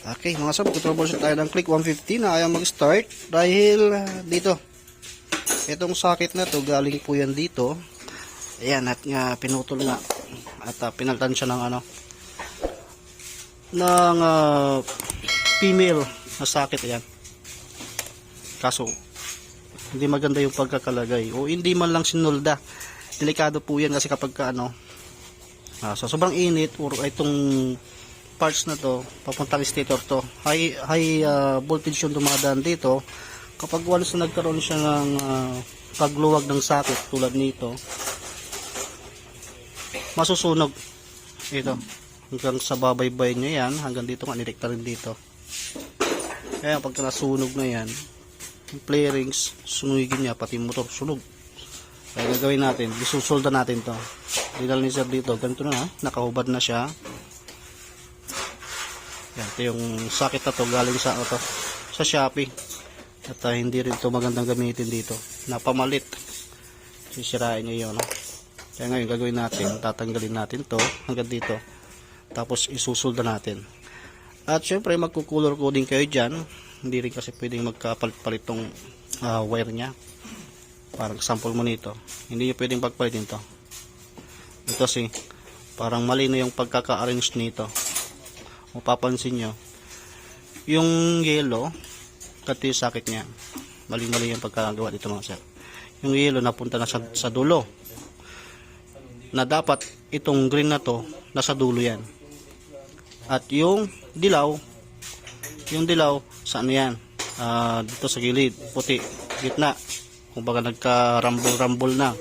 Okay, mga sir, mag-troubleshoot tayo ng click 150 na ayaw mag-start dahil ah, dito. Itong socket na to, galing po yan dito. Ayan, at nga pinutol nga. At ah, pinaltan siya ng ano, ng ah, female na socket ayan. Kaso, hindi maganda yung pagkakalagay. O hindi man lang sinulda. Delikado po yan kasi kapag ka, ano, ah, sa sobrang init or itong parts na to, papuntang stator to, high, high ah, voltage yung dumadaan dito. Kapag once na nagkaroon siya ng ah, pagluwag ng socket tulad nito, masusunog. Ito. Hanggang sa babaybay niya yan, hanggang dito nga, nirekta rin dito. Kaya pagka nasunog na yan, yung play rings, sunugin niya, pati motor, sunog. Kaya gagawin natin, isusolda natin to. Dinal ni sir dito, ganito na, nakahubad na siya. Yan, ito yung socket na to, galing sa, auto, sa Shopee. At ah, hindi rin to magandang gamitin dito. Napamalit. Sisirain niya yun, no? Kaya ngayon gagawin natin, tatanggalin natin to hanggang dito. Tapos isusulda natin. At syempre magkukulor coding kayo dyan. Hindi rin kasi pwedeng magkapalit-palit tong ah, wire niya. Parang sample mo nito. Hindi nyo pwedeng pagpalitin to. Ito si parang mali na yung pagkaka-arrange nito. Mapapansin nyo. Yung yellow, kati yung sakit niya. Mali-mali yung pagkakagawa dito mga sir. Yung yellow napunta na sa, sa dulo na dapat itong green na to nasa dulo yan at yung dilaw yung dilaw saan yan Ah, dito sa gilid puti gitna kumbaga nagka rumble na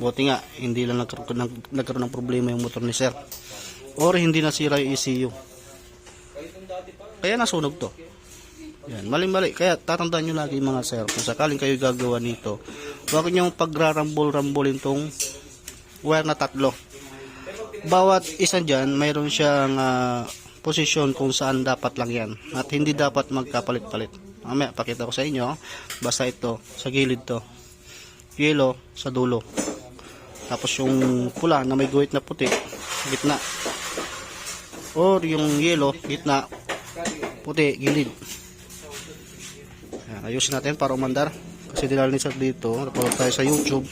buti nga hindi lang nagkaroon, nag, nagkaroon ng problema yung motor ni sir or hindi nasira yung ECU kaya nasunog to yan, mali-mali. Kaya tatandaan nyo lagi mga sir, kung sakaling kayo gagawa nito, huwag nyo pagrarambol-rambolin tong wire na tatlo. Bawat isa dyan, mayroon siyang ah, posisyon kung saan dapat lang yan. At hindi dapat magkapalit-palit. Mamaya, pakita ko sa inyo. Basta ito, sa gilid to. Yellow, sa dulo. Tapos yung pula na may guhit na puti, gitna. Or yung yellow, gitna, puti, gilid. Ayan, ayusin natin para umandar. Kasi dinala ni sir dito, napanood tayo sa YouTube.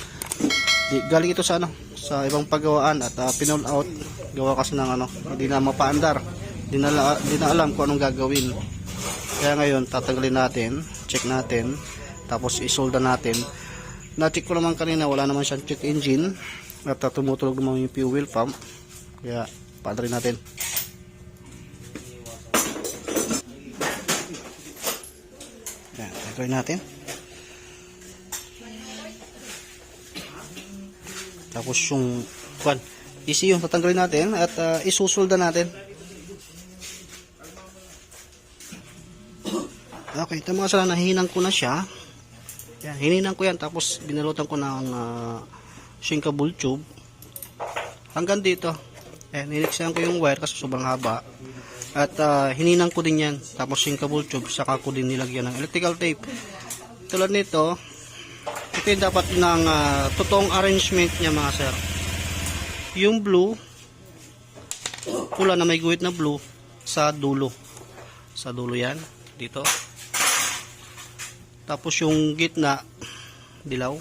Di, galing ito sa ano, sa ibang paggawaan at uh, pinull out. Gawa kasi ng ano, hindi na mapaandar. Hindi na, di na alam kung anong gagawin. Kaya ngayon, tatanggalin natin, check natin, tapos isolda natin. Na-check ko naman kanina, wala naman siyang check engine. At uh, tumutulog naman yung fuel pump. Kaya, paandarin natin. Gagawin natin. Tapos yung kwan, easy yung tatanggalin natin at uh, isusulda natin. Okay, ito mga sala, nahihinang ko na siya. Yan, hininang ko yan tapos binalutan ko ng uh, shinkable tube. Hanggang dito. Ayan, niliksayan ko yung wire kasi sobrang haba. At ah, hininang ko din yan. Tapos shinkable tube, saka ko din nilagyan ng electrical tape. Tulad nito, ito yung dapat ng ah, totoong arrangement niya mga sir. Yung blue, pula na may guhit na blue, sa dulo. Sa dulo yan, dito. Tapos yung gitna, dilaw.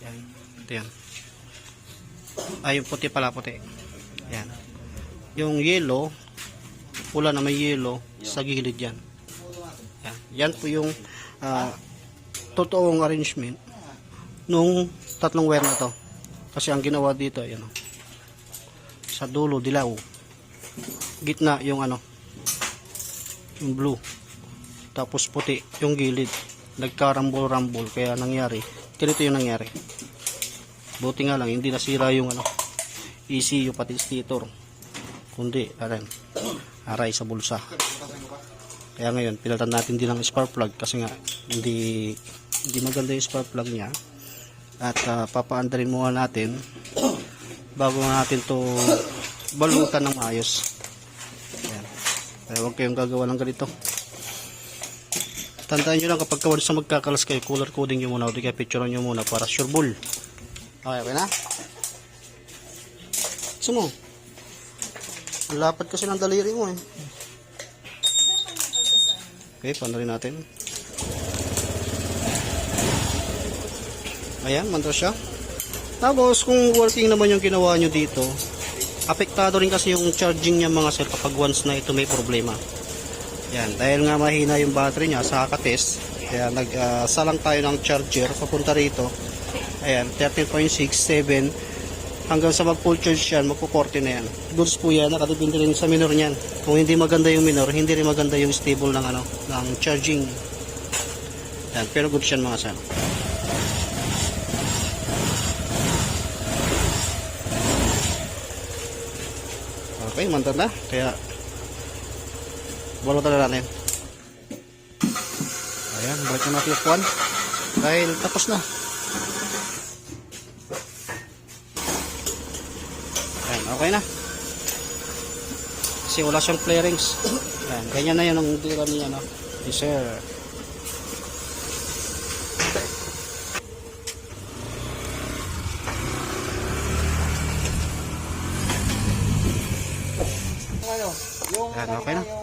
Yan, ito yan. Ay, yung puti pala, puti. Yan. Yung yellow, pula na may yellow, sa gilid yan. Yan, yan po yung ah, totoong arrangement nung tatlong wire na to. Kasi ang ginawa dito, yan o. Sa dulo, dilaw. Gitna, yung ano, yung blue. Tapos puti, yung gilid. Nagkarambol-rambol, kaya nangyari. Ganito yung nangyari. Buti nga lang, hindi nasira yung ano, ECU pati stator. Kundi, aran, aray sa bulsa. Kaya ngayon, pinalitan natin din ang spark plug kasi nga hindi hindi maganda yung spark plug niya. At uh, papaandarin muna natin bago natin to balutan ng maayos. Ayan. Kaya huwag kayong gagawa ng ganito. Tandaan nyo lang kapag kawan sa magkakalas kayo, color coding nyo muna o kaya picture nyo muna para sure bull. Okay, okay na? Gusto lapad kasi ng daliri mo eh. Okay, paano rin natin. Ayan, mandar siya. Tapos, kung working naman yung ginawa nyo dito, apektado rin kasi yung charging niya mga sir kapag once na ito may problema. Yan, dahil nga mahina yung battery niya sa kakatest, kaya nagsalang tayo ng charger papunta rito. Ayan, 13.67 hanggang sa mag full charge yan, magpo-40 na yan. Goods po yan, nakadepende rin sa minor niyan. Kung hindi maganda yung minor, hindi rin maganda yung stable ng ano, ng charging. Yan, pero goods yan mga sir. Okay, mandar na. Kaya, balutan na natin. Ayan, balik na natin. Dahil tapos na. Okay na. Kasi wala siyang flarings. Ayan, ganyan na yun ang dira niya, no? Yes, sir. Ano, Ayan, okay na.